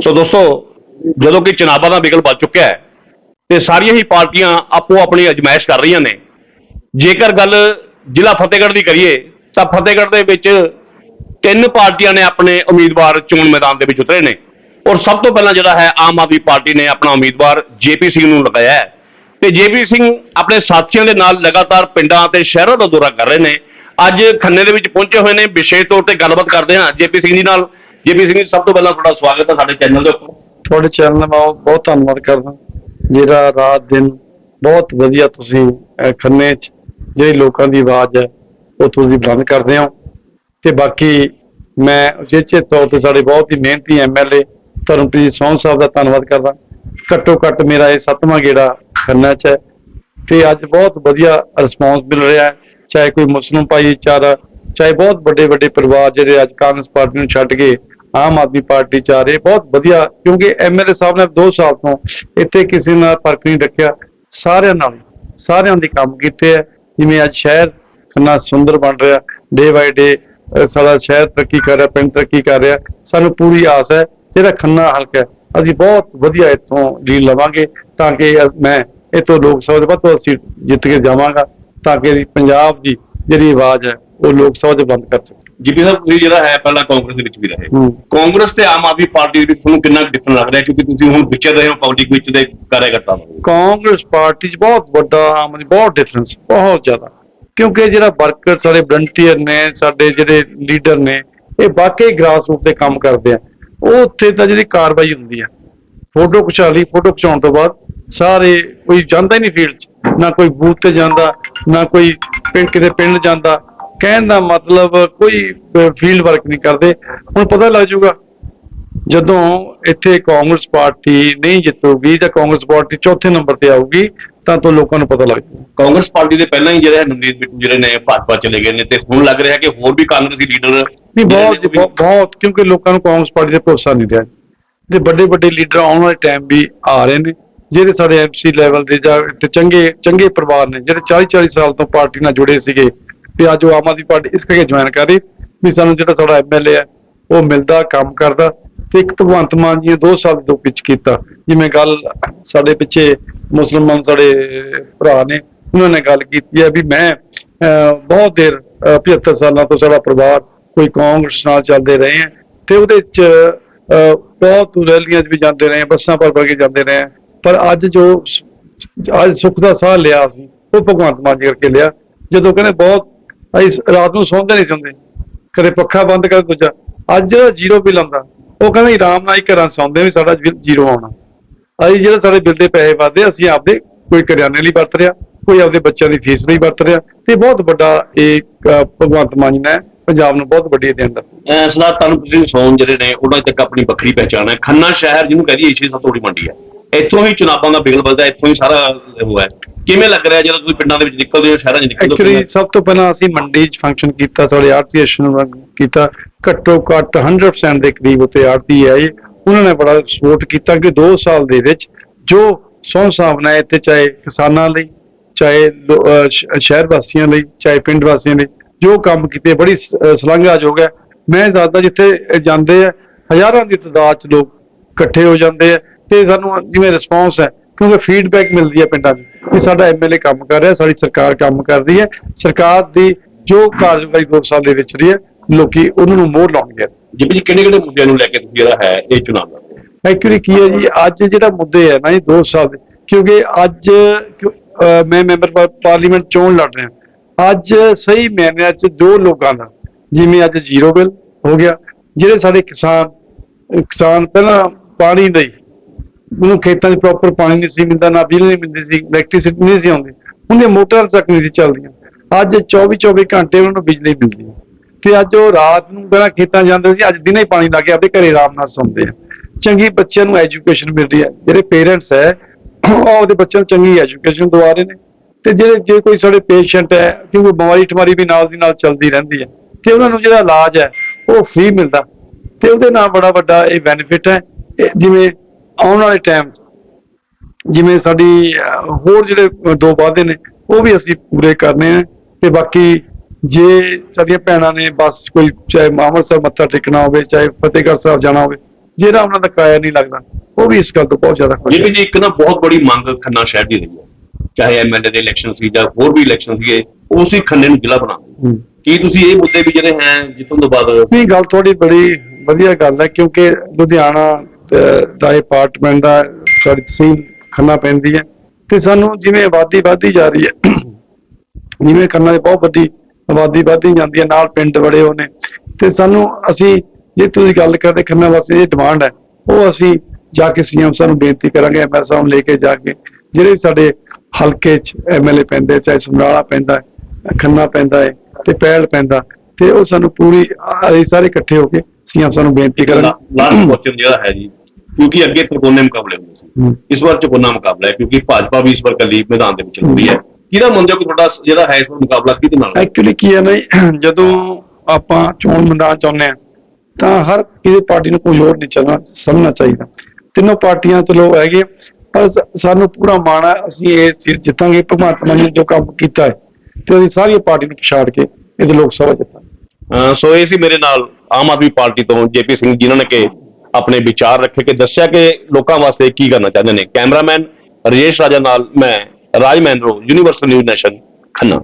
ਸੋ ਦੋਸਤੋ, ਜਦੋਂ ਕਿ ਚੁਣਾਵਾਂ ਦਾ ਬਿਗਲ ਵੱਜ ਚੁੱਕਿਆ ਹੈ, ਤੇ ਸਾਰੀਆਂ ਹੀ ਪਾਰਟੀਆਂ ਆਪੋ ਆਪਣੀ ਅਜਮਾਇਸ਼ ਕਰ ਰਹੀਆਂ ਨੇ। ਜੇਕਰ ਗੱਲ ਜ਼ਿਲ੍ਹਾ ਫਤਿਹਗੜ੍ਹ ਦੀ ਕਰੀਏ, ਤਾਂ ਫਤਿਹਗੜ੍ਹ ਦੇ ਵਿੱਚ ਤਿੰਨ ਪਾਰਟੀਆਂ ਨੇ ਆਪਣੇ ਉਮੀਦਵਾਰ ਚੋਣ ਮੈਦਾਨ ਦੇ ਵਿੱਚ ਉਤਰੇ ਨੇ। ਔਰ ਸਭ ਤੋਂ ਪਹਿਲਾਂ ਜਿਹੜਾ ਹੈ, ਆਮ ਆਦਮੀ ਪਾਰਟੀ ਨੇ ਆਪਣਾ ਉਮੀਦਵਾਰ ਜੇਪੀ ਸਿੰਘ ਨੂੰ ਲਗਾਇਆ ਹੈ। ਤੇ ਜੇਪੀ ਸਿੰਘ ਆਪਣੇ ਸਾਥੀਆਂ ਦੇ ਨਾਲ ਲਗਾਤਾਰ ਪਿੰਡਾਂ ਅਤੇ ਸ਼ਹਿਰਾਂ ਦਾ ਦੌਰਾ ਕਰ ਰਹੇ ਨੇ। ਅੱਜ ਖੰਨੇ ਦੇ ਵਿੱਚ ਪਹੁੰਚੇ ਹੋਏ ਨੇ ਵਿਸ਼ੇਸ਼ ਤੌਰ ਤੇ ਗੱਲਬਾਤ ਕਰਦੇ ਹਾਂ ਜੇਪੀ ਸਿੰਘ ਜੀ ਨਾਲ। ਜੇਪੀ ਸਿੰਘ ਜੀ ਸਭ ਤੋਂ ਪਹਿਲਾਂ ਤੁਹਾਡਾ ਸਵਾਗਤ ਹੈ ਸਾਡੇ ਚੈਨਲ ਦੇ ਉੱਪਰ। ਤੁਹਾਡੇ ਚੈਨਲ ਦਾ ਮੈਂ ਬਹੁਤ ਧੰਨਵਾਦ ਕਰਦਾ। ਜਿਹੜਾ ਰਾਤ ਦਿਨ ਬਹੁਤ ਵਧੀਆ ਤੁਸੀਂ ਖੰਨੇ 'ਚ ਜਿਹੜੀ ਲੋਕਾਂ ਦੀ ਆਵਾਜ਼ ਹੈ, ਉਹ ਤੁਸੀਂ ਬੰਦ ਕਰਦੇ ਹੋ। ਤੇ ਬਾਕੀ ਮੈਂ ਉਚੇਚੇ ਤੌਰ ਤੇ ਸਾਡੇ ਬਹੁਤ ਹੀ ਮਿਹਨਤੀ ਐਮਐਲਏ ਧਰਮਪ੍ਰੀਤ ਸੋਹਣ ਸਾਹਿਬ ਦਾ ਧੰਨਵਾਦ ਕਰਦਾ। ਘੱਟੋ ਘੱਟ ਮੇਰਾ ਇਹ ਸੱਤਵਾਂ ਗੇੜਾ ਖੰਨਾ 'ਚ ਹੈ। ਤੇ ਅੱਜ ਬਹੁਤ ਵਧੀਆ ਰਿਸਪੌਂਸ ਮਿਲ ਰਿਹਾ ਹੈ। ਚਾਹੇ ਕੋਈ ਮੁਸਲਿਮ ਭਾਈਚਾਰਾ ਚਾਹੇ ਬਹੁਤ ਵੱਡੇ ਵੱਡੇ ਪਰਿਵਾਰ ਜਿਹੜੇ ਅੱਜ ਕਾਂਗਰਸ ਪਾਰਟੀ ਨੂੰ ਛੱਡ ਕੇ ਆਮ ਆਦਮੀ ਪਾਰਟੀ ਚ ਆ ਰਹੇ ਬਹੁਤ ਵਧੀਆ, ਕਿਉਂਕਿ ਐਮਐਲਏ ਸਾਹਿਬ ਨੇ 2 ਸਾਲ ਤੋਂ ਇੱਥੇ ਕਿਸੇ ਨਾਲ ਫ਼ਰਕ ਨਹੀਂ ਰੱਖਿਆ। ਸਾਰਿਆਂ ਨਾਲ, ਸਾਰਿਆਂ ਦੇ ਕੰਮ ਕੀਤੇ ਹੈ ਜਿਵੇਂ ਅੱਜ ਸ਼ਹਿਰ ਕਿੰਨਾ ਸੁੰਦਰ ਬਣ ਰਿਹਾ। ਡੇ ਬਾਈ ਡੇ ਸਾਡਾ ਸ਼ਹਿਰ ਤਰੱਕੀ ਕਰ ਰਿਹਾ, ਪਿੰਡ ਤਰੱਕੀ ਕਰ ਰਿਹਾ। ਸਾਨੂੰ ਪੂਰੀ ਆਸ ਹੈ, ਜਿਹੜਾ ਖੰਨਾ ਹਲਕਾ ਅਸੀਂ ਬਹੁਤ ਵਧੀਆ ਇੱਥੋਂ ਲੀਡ ਲਵਾਂਗੇ ਤਾਂ ਕਿ ਮੈਂ ਇੱਥੋਂ ਲੋਕ ਸਭਾ ਦੇ ਵੱਧ ਤੋਂ ਵੱਧ ਸੀਟ ਜਿੱਤ ਕੇ ਜਾਵਾਂਗਾ ਤਾਂ ਕਿ ਪੰਜਾਬ ਦੀ ਜਿਹੜੀ ਆਵਾਜ਼ ਹੈ, ਉਹ ਲੋਕ ਸਭਾ 'ਚ ਬੰਦ ਕਰ ਸਕੇ ਜੀਪੀ ਸਾਹਿਬ ਤੁਸੀਂ ਜਿਹੜਾ ਹੈ ਪਹਿਲਾਂ ਕਾਂਗਰਸ ਦੇ ਵਿੱਚ ਵੀ ਰਹੇ। ਕਾਂਗਰਸ ਤੇ ਆਮ ਆਦਮੀ ਪਾਰਟੀ ਦੇ ਵਿੱਚ ਤੁਹਾਨੂੰ ਕਿੰਨਾ ਡਿਫਰੈਂਟ ਲੱਗ ਰਿਹਾ ਕਿਉਂਕਿ ਤੁਸੀਂ ਹੁਣ ਵਿਚਰ ਰਹੇ ਹੋ ਪਬਲਿਕ ਵਿੱਚ ਦੇ ਕਾਰਜਕਰਤਾ ਹੋ ਕਾਂਗਰਸ ਪਾਰਟੀ 'ਚ ਬਹੁਤ ਵੱਡਾ ਆਮ ਆਦਮੀ ਬਹੁਤ ਡਿਫਰੈਂਸ ਬਹੁਤ ਜ਼ਿਆਦਾ। ਕਿਉਂਕਿ ਜਿਹੜਾ ਵਰਕਰ ਸਾਡੇ ਵਲੰਟੀਅਰ ਨੇ ਸਾਡੇ ਜਿਹੜੇ ਲੀਡਰ ਨੇ ਇਹ ਵਾਕਈ ਗ੍ਰਾਸ ਰੂਟ ਤੇ ਕੰਮ ਕਰਦੇ ਆ। ਉਹ ਉੱਥੇ ਤਾਂ ਜਿਹੜੀ ਕਾਰਵਾਈ ਹੁੰਦੀ ਆ। ਫੋਟੋ ਖਿਚਾ ਲਈ ਫੋਟੋ ਖਿਚਾਉਣ ਤੋਂ ਬਾਅਦ ਸਾਰੇ ਕੋਈ ਜਾਂਦਾ ਹੀ ਨਹੀਂ ਫੀਲਡ 'ਚ। ਨਾ ਕੋਈ ਬੂਥ ਤੇ ਜਾਂਦਾ ਨਾ ਕੋਈ ਪਿੰਡ ਕਿਤੇ ਪਿੰਡ ਜਾਂਦਾ। ਕਹਿਣ ਦਾ ਮਤਲਬ ਕੋਈ ਫੀਲਡ ਵਰਕ ਨਹੀਂ ਕਰਦੇ। ਹੁਣ ਪਤਾ ਲੱਗ ਜਾਊਗਾ ਜਦੋਂ ਇੱਥੇ ਕਾਂਗਰਸ ਪਾਰਟੀ ਨਹੀਂ ਜਿੱਤੂਗੀ ਜਾਂ ਕਾਂਗਰਸ ਪਾਰਟੀ ਚੌਥੇ ਨੰਬਰ ਤੇ ਆਊਗੀ ਤਾਂ ਤੋਂ ਲੋਕਾਂ ਨੂੰ ਪਤਾ ਲੱਗ ਜਾਊਗਾ। ਕਾਂਗਰਸ ਪਾਰਟੀ ਦੇ ਪਹਿਲਾਂ ਹੀ ਜਿਹੜੇ ਨਵਨੀਤ ਬਿੱਟੂ ਜਿਹੜੇ ਨੇ ਭਾਜਪਾ ਚਲੇ ਗਏ ਨੇ ਤੇ ਹੁਣ ਲੱਗ ਰਿਹਾ ਕਿ ਹੋਰ ਵੀ ਕਾਂਗਰਸੀ ਲੀਡਰ ਨਹੀਂ ਬਹੁਤ ਬਹੁਤ ਕਿਉਂਕਿ ਲੋਕਾਂ ਨੂੰ ਕਾਂਗਰਸ ਪਾਰਟੀ ਤੇ ਭਰੋਸਾ ਨਹੀਂ ਰਿਹਾ। ਤੇ ਵੱਡੇ ਵੱਡੇ ਲੀਡਰ ਆਉਣ ਵਾਲੇ ਟਾਈਮ ਵੀ ਆ ਰਹੇ ਨੇ ਜਿਹੜੇ ਸਾਡੇ ਐਮਸੀ ਲੈਵਲ ਦੇ ਜਾਂ ਤੇ ਚੰਗੇ ਚੰਗੇ ਪਰਿਵਾਰ ਨੇ ਜਿਹੜੇ 40 40 ਸਾਲ ਤੋਂ ਪਾਰਟੀ ਨਾਲ ਜੁੜੇ ਸੀਗੇ ਵੀ ਅੱਜ ਉਹ ਆਮ ਆਦਮੀ ਪਾਰਟੀ ਇਸ ਕਰਕੇ ਜੁਆਇਨ ਕਰ ਰਹੀ ਵੀ ਸਾਨੂੰ ਜਿਹੜਾ ਸਾਡਾ ਐਮਐਲਏ ਹੈ ਉਹ ਮਿਲਦਾ ਕੰਮ ਕਰਦਾ ਤੇ ਇੱਕ ਭਗਵੰਤ ਮਾਨ ਜੀ ਨੇ 2 ਸਾਲ ਤੋਂ ਪਿੱਛ ਕੀਤਾ ਜਿਵੇਂ ਗੱਲ ਸਾਡੇ ਪਿੱਛੇ ਮੁਸਲਮਾਨ ਸਾਡੇ ਭਰਾ ਨੇ ਉਹਨਾਂ ਨੇ ਗੱਲ ਕੀਤੀ ਹੈ ਵੀ ਮੈਂ ਅਹ, ਬਹੁਤ ਦੇਰ ਅਹ, 75 ਸਾਲਾਂ ਤੋਂ ਸਾਡਾ ਪਰਿਵਾਰ ਕੋਈ ਕਾਂਗਰਸ ਨਾਲ ਚੱਲਦੇ ਰਹੇ ਹਾਂ ਤੇ ਉਹਦੇ ਚ ਅਹ, ਬਹੁਤ ਰੈਲੀਆਂ 'ਚ ਵੀ ਜਾਂਦੇ ਰਹੇ ਹਾਂ, ਬੱਸਾਂ ਪਰ ਭਰ ਕੇ ਜਾਂਦੇ ਰਹੇ ਹਾਂ। ਪਰ ਅੱਜ ਜੋ ਅੱਜ ਸੁੱਖ ਦਾ ਸਾਹ ਲਿਆ ਸੀ ਉਹ ਭਗਵੰਤ ਮਾਨ ਜੀ ਕਰਕੇ ਲਿਆ ਜਦੋਂ ਕਹਿੰਦੇ ਬਹੁਤ ਅਸੀਂ ਰਾਤ ਨੂੰ ਸੌਂਦੇ ਨਹੀਂ ਸੌਂਦੇ ਕਦੇ ਪੱਖਾ ਬੰਦ ਕਰ ਦੂਜਾ। ਅੱਜ ਜਿਹੜਾ ਜ਼ੀਰੋ ਬਿੱਲ ਆਉਂਦਾ, ਉਹ ਕਹਿੰਦਾ ਆਰਾਮ ਨਾਲ ਹੀ ਘਰਾਂ 'ਚ ਸੌਂਦੇ ਵੀ ਸਾਡਾ ਜ਼ੀਰੋ ਆਉਣਾ। ਅਸੀਂ ਜਿਹੜਾ ਸਾਡੇ ਬਿੱਲ ਦੇ ਪੈਸੇ ਵਾਦੇ ਅਸੀਂ ਆਪਦੇ ਕੋਈ ਕਰਿਆਨੇ ਲਈ ਵਰਤ ਰਿਹਾ, ਕੋਈ ਆਪਦੇ ਬੱਚਿਆਂ ਦੀ ਫੀਸ ਲਈ ਵਰਤ ਰਿਹਾ। ਤੇ ਬਹੁਤ ਵੱਡਾ ਇਹ ਭਗਵੰਤ ਮਾਨ ਜੀ ਨੇ ਪੰਜਾਬ ਨੂੰ ਬਹੁਤ ਵੱਡੀ ਦੇਣ ਦਾ ਸਰਦਾਰ ਤੁਹਾਨੂੰ ਤੁਸੀਂ ਸੌਣ ਜਿਹੜੇ ਨੇ, ਉਹਨਾਂ ਤੱਕ ਆਪਣੀ ਵੱਖਰੀ ਪਹਿਚਾਣ ਹੈ। ਖੰਨਾ ਸ਼ਹਿਰ ਜਿਹਨੂੰ ਕਹਦੀ ਏਸ਼ੀਆ ਸਭ ਤੋਂ ਵੱਡੀ ਮੰਡੀ ਹੈ। ਇੱਥੋਂ ਹੀ ਚੁਣਾਵਾਂ ਦਾ ਬਿਗਲ ਵੱਜਦਾ ਇੱਥੋਂ ਹੀ ਸਾਰਾ ਉਹ ਹੈ। ਕਿਵੇਂ ਲੱਗ ਰਿਹਾ ਜਦੋਂ ਤੁਸੀਂ ਪਿੰਡਾਂ ਦੇ ਵਿੱਚ ਨਿਕਲਦੇ ਹੋ ਸ਼ਹਿਰਾਂ 'ਚ ਨਿਕਲਦੇ ਹੋ ਐਕਚੁਅਲੀ ਸਭ ਤੋਂ ਪਹਿਲਾਂ ਅਸੀਂ ਮੰਡੀ 'ਚ ਫੰਕਸ਼ਨ ਕੀਤਾ ਸਾਡੇ ਆਰਤੀ ਐਸੋਸੀਏਸ਼ਨ ਕੀਤਾ। ਘੱਟੋ ਘੱਟ 100% ਦੇ ਕਰੀਬ ਉੱਤੇ ਆਰਤੀ ਆਏ ਉਹਨਾਂ ਨੇ ਬੜਾ ਸਪੋਰਟ ਕੀਤਾ ਕਿ 2 ਸਾਲ ਦੇ ਵਿੱਚ ਜੋ ਸੌਂ ਸਾਹਮਣਾ ਇੱਥੇ ਚਾਹੇ ਕਿਸਾਨਾਂ ਲਈ ਚਾਹੇ ਸ਼ਹਿਰ ਵਾਸੀਆਂ ਲਈ ਚਾਹੇ ਪਿੰਡ ਵਾਸੀਆਂ ਲਈ ਜੋ ਕੰਮ ਕੀਤੇ ਬੜੀ ਸ਼ਲਾਘਾਯੋਗ ਹੈ। ਮੈਂ ਜ਼ਿਆਦਾ ਜਿੱਥੇ ਜਾਂਦੇ ਆ ਹਜ਼ਾਰਾਂ ਦੀ ਤਾਦਾਦ 'ਚ ਲੋਕ ਇਕੱਠੇ ਹੋ ਜਾਂਦੇ ਆ ਤੇ ਸਾਨੂੰ ਜਿਵੇਂ ਰਿਸਪੌਂਸ ਹੈ ਕਿਉਂਕਿ ਫੀਡਬੈਕ ਮਿਲਦੀ ਹੈ ਪਿੰਡਾਂ 'ਚ ਕਿ ਸਾਡਾ ਐਮਐਲਏ ਕੰਮ ਕਰ ਰਿਹਾ ਸਾਡੀ ਸਰਕਾਰ ਕੰਮ ਕਰ ਰਹੀ ਹੈ। ਸਰਕਾਰ ਦੀ ਜੋ ਕਾਰਜਕਾਰੀ ਦੋ ਸਾਲ ਦੇ ਵਿੱਚ ਰਹੀ ਹੈ ਲੋਕੀ ਉਹਨਾਂ ਨੂੰ ਮੋਹਰ ਲਾਉਣਗੇ ਜਿਵੇਂ ਜੀ ਕਿਹੜੇ ਕਿਹੜੇ ਮੁੱਦਿਆਂ ਨੂੰ ਲੈ ਕੇ ਤੁਸੀਂ ਜਿਹੜਾ ਹੈ ਇਹ ਚੁਣਾਵ ਐਕਚੁਅਲੀ ਕੀ ਹੈ ਜੀ ਅੱਜ ਜਿਹੜਾ ਮੁੱਦੇ ਹੈ ਨਾ ਜੀ 2 ਸਾਲ ਦੇ ਕਿਉਂਕਿ ਅੱਜ ਮੈਂ ਮੈਂਬਰ ਪਾਰਲੀਮੈਂਟ ਚੋਣ ਲੜ ਰਿਹਾ। ਅੱਜ ਸਹੀ ਮਾਇਨਿਆਂ 'ਚ ਦੋ ਲੋਕਾਂ ਦਾ ਜਿਵੇਂ ਅੱਜ ਜ਼ੀਰੋ ਬਿੱਲ ਹੋ ਗਿਆ ਜਿਹੜੇ ਸਾਡੇ ਕਿਸਾਨ ਕਿਸਾਨ ਪਹਿਲਾਂ ਪਾਣੀ ਲਈ ਉਹਨੂੰ ਖੇਤਾਂ 'ਚ ਪ੍ਰੋਪਰ ਪਾਣੀ ਨਹੀਂ ਸੀ ਮਿਲਦਾ, ਨਾ ਬਿਜਲੀ ਨਹੀਂ ਮਿਲਦੀ ਸੀ ਇਲੈਕਟ੍ਰਿਸਿਟੀ ਨਹੀਂ ਸੀ ਆਉਂਦੀ। ਉਹਦੀਆਂ ਮੋਟਰਾਂ ਤੱਕ ਨਹੀਂ ਸੀ ਚੱਲਦੀਆਂ। ਅੱਜ 24 24 ਘੰਟੇ ਉਹਨਾਂ ਨੂੰ ਬਿਜਲੀ ਮਿਲਦੀ ਹੈ। ਤੇ ਅੱਜ ਉਹ ਰਾਤ ਨੂੰ ਪਹਿਲਾਂ ਖੇਤਾਂ ਜਾਂਦੇ ਸੀ, ਅੱਜ ਦਿਨੇ ਹੀ ਪਾਣੀ ਲਾ ਕੇ ਆਪਣੇ ਘਰੇ ਆਰਾਮ ਨਾਲ ਸੌਂਦੇ ਆ। ਚੰਗੀ ਬੱਚਿਆਂ ਨੂੰ ਐਜੂਕੇਸ਼ਨ ਮਿਲ ਰਹੀ ਹੈ। ਜਿਹੜੇ ਪੇਰੈਂਟਸ ਹੈ, ਉਹ ਆਪਦੇ ਬੱਚਿਆਂ ਨੂੰ ਚੰਗੀ ਐਜੂਕੇਸ਼ਨ ਦਵਾ ਰਹੇ ਨੇ। ਤੇ ਜਿਹੜੇ, ਜੇ ਕੋਈ ਸਾਡੇ ਪੇਸ਼ੈਂਟ ਹੈ, ਕਿਉਂਕਿ ਬਿਮਾਰੀ ਠਮਾਰੀ ਵੀ ਨਾਲ ਦੀ ਨਾਲ ਚੱਲਦੀ ਰਹਿੰਦੀ ਹੈ, ਤੇ ਉਹਨਾਂ ਨੂੰ ਜਿਹੜਾ ਇਲਾਜ ਹੈ, ਉਹ ਫ੍ਰੀ ਮਿਲਦਾ। ਤੇ ਉਹਦੇ ਨਾਲ ਬੜਾ ਵੱਡਾ ਇਹ ਬੈਨੀਫਿਟ ਹੈ। ਜਿਵੇਂ ਆਉਣ ਵਾਲੇ ਟਾਈਮ ਜਿਵੇਂ ਸਾਡੀ ਹੋਰ ਜਿਹੜੇ ਦੋ ਵਾਅਦੇ ਨੇ ਉਹ ਵੀ ਅਸੀਂ ਪੂਰੇ ਕਰਨੇ ਆ ਤੇ ਬਾਕੀ ਜੇ ਸਾਡੀਆਂ ਭੈਣਾਂ ਨੇ ਬਸ ਕੋਈ ਚਾਹੇ ਅੰਮ੍ਰਿਤਸਰ ਮੱਥਾ ਟੇਕਣਾ ਹੋਵੇ ਚਾਹੇ ਫਤਿਹਗੜ੍ਹ ਸਾਹਿਬ ਜਾਣਾ ਹੋਵੇ ਜਿਹੜਾ ਉਹਨਾਂ ਦਾ ਕਿਰਾਇਆ ਨਹੀਂ ਲੱਗਦਾ ਉਹ ਵੀ ਇਸ ਗੱਲ ਤੋਂ ਬਹੁਤ ਜ਼ਿਆਦਾ ਖੁਸ਼ ਇਹ ਹੈ ਵੀ ਜੀ ਇੱਕ ਨਾ ਬਹੁਤ ਬੜੀ ਮੰਗ ਖੰਨਾ ਸ਼ਹਿਰ ਦੀ ਰਹੀ ਹੈ ਚਾਹੇ ਐਮਐਲਏ ਦੇ ਇਲੈਕਸ਼ਨ ਸੀ ਜਾਂ ਹੋਰ ਵੀ ਇਲੈਕਸ਼ਨ ਸੀਗੇ ਉਸੇ ਖੰਨੇ ਨੂੰ ਜ਼ਿਲ੍ਹਾ ਬਣਾ। ਕੀ ਤੁਸੀਂ ਇਹ ਮੁੱਦੇ ਵੀ ਜਿਹੜੇ ਹੈ ਜਿੱਥੋਂ ਤੋਂ ਬਾਅਦ ਨਹੀਂ ਗੱਲ ਤੁਹਾਡੀ ਬੜੀ ਵਧੀਆ ਗੱਲ ਹੈ ਕਿਉਂਕਿ ਲੁਧਿਆਣਾ ਦਾ ਇਹ ਅਪਾਰਟਮੈਂਟ ਦਾ ਸਾਡੀ ਤਹਿਸੀਲ ਖੰਨਾ ਪੈਂਦੀ ਹੈ। ਤੇ ਸਾਨੂੰ ਜਿਵੇਂ ਆਬਾਦੀ ਵਧਦੀ ਜਾ ਰਹੀ ਹੈ, ਜਿਵੇਂ ਖੰਨਾ ਦੀ ਬਹੁਤ ਵੱਡੀ ਆਬਾਦੀ ਵਧਦੀ ਜਾਂਦੀ ਹੈ, ਨਾਲ ਪਿੰਡ ਬੜੇ ਹੋਣੇ ਤੇ ਸਾਨੂੰ ਅਸੀਂ, ਜੇ ਤੁਸੀਂ ਗੱਲ ਕਰਦੇ ਖੰਨਾ ਵਾਸਤੇ ਇਹ ਡਿਮਾਂਡ ਹੈ, ਉਹ ਅਸੀਂ ਜਾ ਕੇ ਸੀਐਮ ਸਾਹਿਬ ਨੂੰ ਬੇਨਤੀ ਕਰਾਂਗੇ ਐਮਐਲ ਸਾਹਿਬ ਨੂੰ ਲੈ ਕੇ ਜਾ ਕੇ, ਜਿਹੜੇ ਸਾਡੇ ਹਲਕੇ 'ਚ ਐਮਐਲਏ ਪੈਂਦੇ, ਚਾਹੇ ਸਮਰਾਲਾ ਪੈਂਦਾ, ਖੰਨਾ ਪੈਂਦਾ ਹੈ, ਤੇ ਪੈਲ ਪੈਂਦਾ, ਤੇ ਉਹ ਸਾਨੂੰ ਪੂਰੀ ਸਾਰੇ ਇਕੱਠੇ ਹੋ ਕੇ ਸੀਐਮ ਸਾਹਿਬ ਨੂੰ ਬੇਨਤੀ ਲਾਸਟ ਕਰਾਂਗੇ ਕੁਐਸਚਨ ਜਿਹੜਾ ਹੈ ਜੀ ਕਿਉਂਕਿ ਅੱਗੇ ਤਿਰਕੋਣੇ ਮੁਕਾਬਲੇ ਹੁੰਦੇ ਸੀ। ਇਸ ਵਾਰ ਚੁਕੋਨਾ ਮੁਕਾਬਲਾ ਹੈ ਕਿਉਂਕਿ ਭਾਜਪਾ ਵੀ ਇਸ ਵਾਰ ਕੱਲੀ ਮੈਦਾਨ ਦੇ ਵਿੱਚ ਹੁੰਦੀ ਹੈ ਕਿਹਦਾ ਮੰਨਦੇ ਹੋ ਕਿ ਤੁਹਾਡਾ ਜਿਹੜਾ ਹੈ ਇਸ ਵਾਰ ਮੁਕਾਬਲਾ ਕਿਹਦੇ ਨਾਲ? ਐਕਚੁਅਲੀ ਕੀ ਹੈ ਨਾ ਜਦੋਂ ਆਪਾਂ ਚੋਣ ਮੈਦਾਨ ਚ ਆਉਂਦੇ ਹਾਂ ਤਾਂ ਹਰ ਕਿਸੇ ਪਾਰਟੀ ਨੂੰ ਕੋਈ ਹੋਰ ਨਹੀਂ ਚੱਲਣਾ ਸਮਝਣਾ ਚਾਹੀਦਾ ਤਿੰਨੋਂ ਪਾਰਟੀਆਂ ਚਲੋ ਹੈਗੇ ਪਰ ਸਾਨੂੰ ਪੂਰਾ ਮਾਣ ਹੈ ਅਸੀਂ ਇਹ ਸੀਟ ਜਿੱਤਾਂਗੇ ਭਗਵੰਤ ਮਾਨ ਨੇ ਜੋ ਕੰਮ ਕੀਤਾ ਹੈ ਤੇ ਅਸੀਂ ਸਾਰੀਆਂ ਪਾਰਟੀ ਨੂੰ ਪਛਾੜ ਕੇ ਇਹ ਲੋਕ ਸਭਾ ਜਿੱਤਾਂਗੇ ਸੋ ਇਹ ਸੀ ਮੇਰੇ ਨਾਲ ਆਮ ਆਦਮੀ ਪਾਰਟੀ ਤੋਂ ਜੇਪੀ ਸਿੰਘ ਜਿਨ੍ਹਾਂ ਨੇ ਕਿ ਆਪਣੇ ਵਿਚਾਰ ਰੱਖੇ ਕਿ ਦੱਸਿਆ ਕਿ ਲੋਕਾਂ ਵਾਸਤੇ ਕੀ ਕਰਨਾ ਚਾਹੁੰਦੇ ਨੇ। ਕੈਮਰਾਮੈਨ ਰਜੇਸ਼ ਰਾਜਾ ਨਾਲ ਮੈਂ ਰਾਜ ਮੈਨਰੋ ਯੂਨੀਵਰਸਲ ਨਿਊਜ਼ ਨੈਸ਼ਨ ਖੰਨਾ।